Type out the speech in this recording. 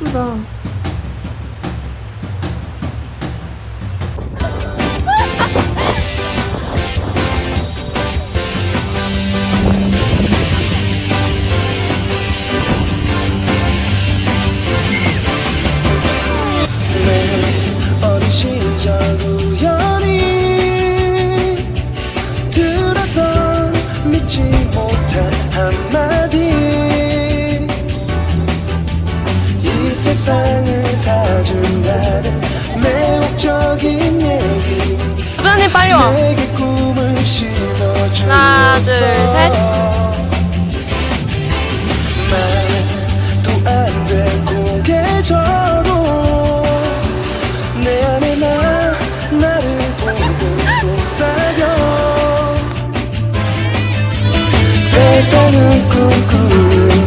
이쁘다. 내 어린 시절 우연히 들었던 믿지 세상을 다 준다는 매혹적인 얘기 부장님 빨리 와. 내게 꿈을 심어주었어 하나, 둘, 셋. 말도 안돼 고개 저도 내 안에 나 나를 보고 속삭여 세상은 꿈꾸는